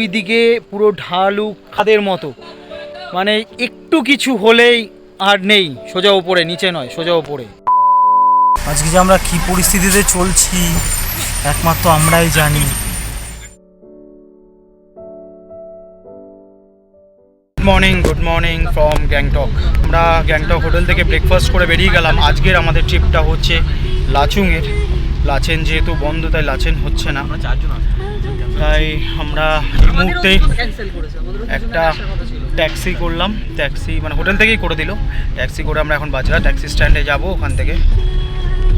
দুই দিকে পুরো ঢালু খাদের মতো। মানে একটু কিছু হলেই আর নেই সোজা ওপরে নিচে নয় সোজা ওপরে আজকে যে আমরা কি পরিস্থিতিতে চলছি একমাত্র আমরাই জানি। Good morning good morning from Gangtok আমরা গ্যাংটক হোটেল থেকে ব্রেকফাস্ট করে বেরিয়ে গেলাম। আজকের আমাদের ট্রিপটা হচ্ছে লাচুংয়ের। লাচেন যেহেতু বন্ধ তাই লাচেন হচ্ছে না। তাই আমরা এই মুহূর্তে একটা ট্যাক্সি করলাম ট্যাক্সি মানে হোটেল থেকেই করে দিল। ট্যাক্সি করে আমরা এখন বাজরা ট্যাক্সি স্ট্যান্ডে যাব ওখান থেকে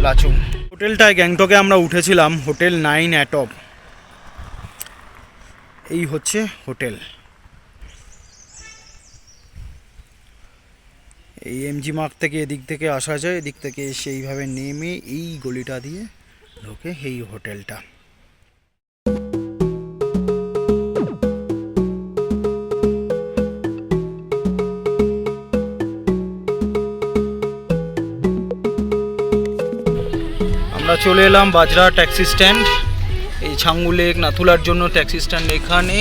লাচুং। হোটেলটায় গ্যাংটকে আমরা উঠেছিলাম হোটেল নাইন অ্যাটপ এই হচ্ছে হোটেল। এই এমজি মার্ক থেকে এদিক থেকে আসা যায় এদিক থেকে সেইভাবে নেমে এই গলিটা দিয়ে ঢোকে এই হোটেলটা। চলে এলাম বাজরা ট্যাক্সি স্ট্যান্ড। এই ছাঙ্গুলেক নাথুলার জন্য ট্যাক্সি স্ট্যান্ড এখানে।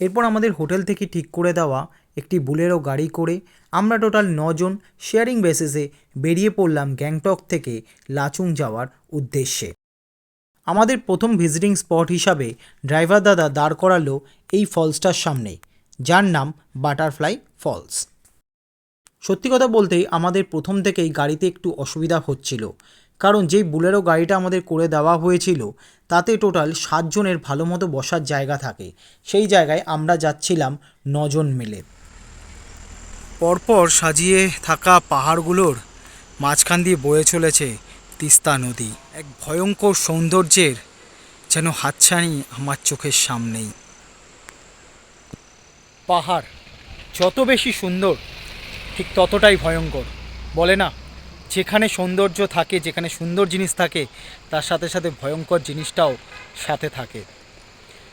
এরপর আমাদের হোটেল থেকে ঠিক করে দেওয়া একটি বুলেরো গাড়ি করে আমরা টোটাল নজন শেয়ারিং বেসিসে বেরিয়ে পড়লাম গ্যাংটক থেকে লাচুং যাওয়ার উদ্দেশ্যে। আমাদের প্রথম ভিজিটিং স্পট হিসাবে ড্রাইভার দাদা দাঁড় করালো এই ফলসটার সামনে, যার নাম বাটারফ্লাই ফলস। সত্যি কথা বলতেই আমাদের প্রথম থেকেই গাড়িতে একটু অসুবিধা হচ্ছিল। কারণ যেই বুলেরো গাড়িটা আমাদের করে দেওয়া হয়েছিল, তাতে টোটাল সাতজনের ভালো মতো বসার জায়গা থাকে। সেই জায়গায় আমরা যাচ্ছিলাম নজন মিলে। পরপর সাজিয়ে থাকা পাহাড়গুলোর মাঝখান দিয়ে বয়ে চলেছে তিস্তা নদী। এক ভয়ঙ্কর সৌন্দর্যের যেন হাতছানি আমার চোখের সামনেই। পাহাড় যত বেশি সুন্দর, ঠিক ততটাই ভয়ঙ্কর। বলে না যেখানে সৌন্দর্য থাকে, যেখানে সুন্দর জিনিস থাকে, তার সাথে সাথে ভয়ঙ্কর জিনিসটাও সাথে থাকে।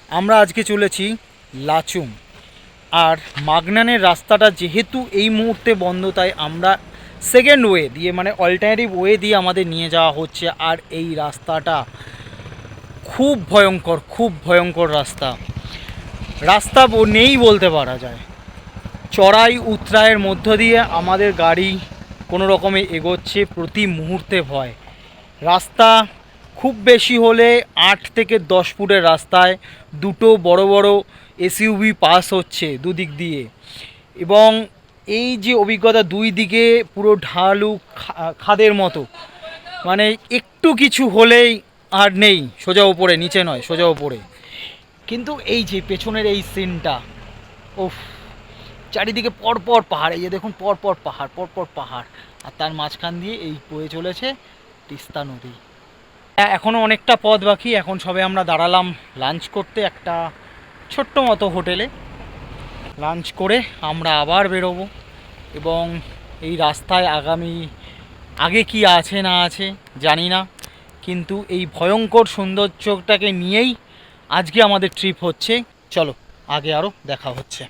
আমরা আজকে চলেছি লাচুং। আর মাগনানের রাস্তাটা যেহেতু এই মুহূর্তে বন্ধ, তাই আমরা সেকেন্ড ওয়ে দিয়ে মানে অল্টারনেটিভ ওয়ে দিয়ে আমাদের নিয়ে যাওয়া হচ্ছে। আর এই রাস্তাটা খুব ভয়ঙ্কর খুব ভয়ঙ্কর রাস্তা। রাস্তা নেই বলতে পারা যায়। চড়াই উতরায়ের মধ্য দিয়ে আমাদের গাড়ি কোনো রকমে এগোচ্ছে প্রতি মুহূর্তে ভয়। রাস্তা খুব বেশি হলে আট থেকে দশ ফুটের রাস্তায় দুটো বড় বড় এসইউভি পাস হচ্ছে দুদিক দিয়ে। এবং এই যে অভিজ্ঞতা দুই দিকে পুরো ঢালু খাদের মতো। মানে একটু কিছু হলেই আর নেই, সোজা ওপরে নিচে নয়, সোজা ওপরে কিন্তু এই যে পেছনের এই সিনটা ওফ চারিদিকে পরপর পাহাড় এই যে দেখুন পরপর পাহাড় পরপর পাহাড়। আর তার মাঝখান দিয়ে এই বয়ে চলেছে তিস্তা নদী। হ্যাঁ, এখনও অনেকটা পথ বাকি এখন সবে আমরা দাঁড়ালাম লাঞ্চ করতে একটা ছোট্ট মতো হোটেলে। লাঞ্চ করে আমরা আবার বেরোবো এবং এই রাস্তায় আগামী আগে কি আছে না আছে জানি না কিন্তু এই ভয়ঙ্কর সৌন্দর্যটাকে নিয়েই আজকে আমাদের ট্রিপ হচ্ছে। চলো আগে আরও দেখা হচ্ছে।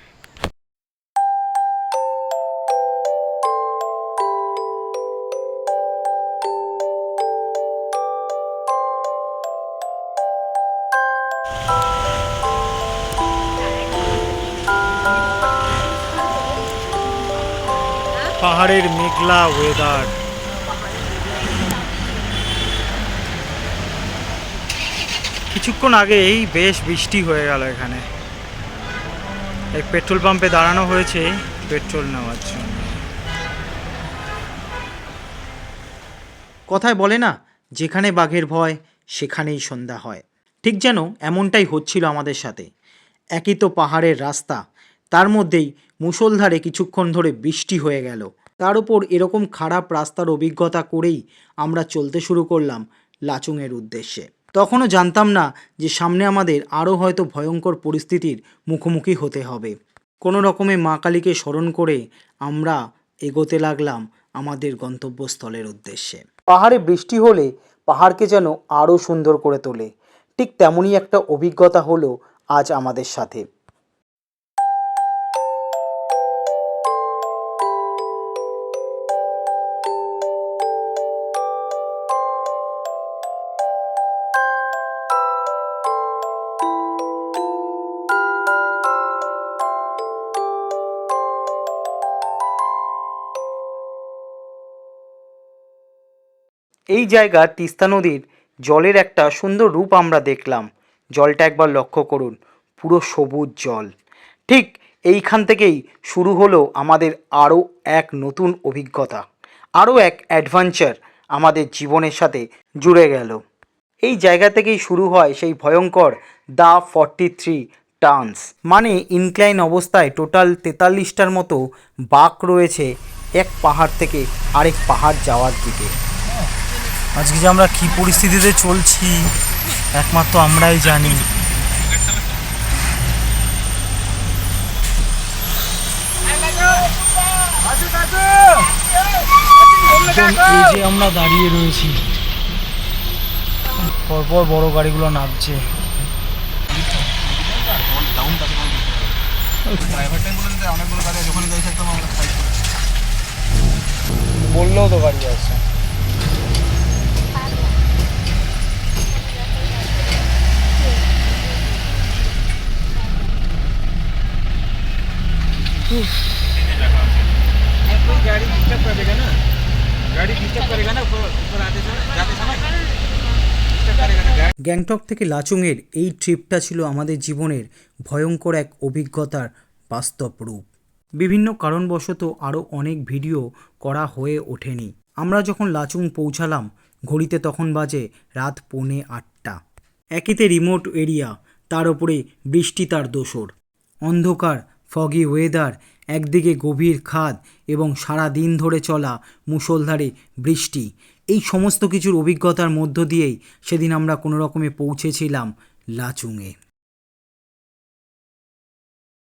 পাহাড়ের মেঘলা ওয়েদার কিছুক্ষণ আগেই বেশ বৃষ্টি হয়ে গেল এখানে। এই পেট্রোল পাম্পে দাঁড়ানো হয়েছে পেট্রোল নেওয়ার জন্য। কথায় বলে না, যেখানে বাঘের ভয়, সেখানেই সন্ধ্যা হয়। ঠিক যেন এমনটাই হচ্ছিল আমাদের সাথে। একই তো পাহাড়ের রাস্তা, তার মধ্যেই মুষলধারে কিছুক্ষণ ধরে বৃষ্টি হয়ে গেল। তার উপর এরকম খারাপ রাস্তার অভিজ্ঞতা করেই আমরা চলতে শুরু করলাম লাচুংয়ের উদ্দেশ্যে। তখনও জানতাম না যে সামনে আমাদের আরও হয়তো ভয়ঙ্কর পরিস্থিতির মুখোমুখি হতে হবে। কোনো রকমে মা কালীকে স্মরণ করে আমরা এগোতে লাগলাম আমাদের গন্তব্যস্থলের উদ্দেশ্যে। পাহাড়ে বৃষ্টি হলে পাহাড়কে যেন আরও সুন্দর করে তোলে। ঠিক তেমনই একটা অভিজ্ঞতা হলো আজ আমাদের সাথে। এই জায়গা তিস্তা নদীর জলের একটা সুন্দর রূপ আমরা দেখলাম। জলটা একবার লক্ষ্য করুন, পুরো সবুজ জল। ঠিক এইখান থেকেই শুরু হলো আমাদের আরও এক নতুন অভিজ্ঞতা, আরও এক অ্যাডভেঞ্চার আমাদের জীবনের সাথে জুড়ে গেল। এই জায়গা থেকেই শুরু হয় সেই ভয়ঙ্কর দা ফর্টি থ্রি টার্নস। মানে ইনক্লাইন অবস্থায় টোটাল তেতাল্লিশটার মতো বাঁক রয়েছে এক পাহাড় থেকে আরেক পাহাড় যাওয়ার দিকে। আজকে যে আমরা কি পরিস্থিতিতে চলছি একমাত্র আমরাই জানি এই যে আমরা দাঁড়িয়ে রয়েছি পরপর বড় গাড়িগুলো নামছে বললেও তো গাড়ি আছে গ্যাংটক থেকে লাচুংয়ের এই ট্রিপটা ছিল আমাদের জীবনের ভয়ঙ্কর এক অভিজ্ঞতার বাস্তব রূপ। বিভিন্ন কারণবশত আরও অনেক ভিডিও করা হয়ে ওঠেনি। আমরা যখন লাচুং পৌঁছালাম, ঘড়িতে তখন বাজে রাত পৌনে আটটা। একেতে রিমোট এরিয়া তার ওপরে বৃষ্টি তার দোসর। অন্ধকার ফগি ওয়েদার একদিকে গভীর খাদ এবং সারা দিন ধরে চলা মুষলধারে বৃষ্টি। এই সমস্ত কিছুর অভিজ্ঞতার মধ্য দিয়েই সেদিন আমরা কোনো রকমে পৌঁছেছিলাম লাচুংয়ে।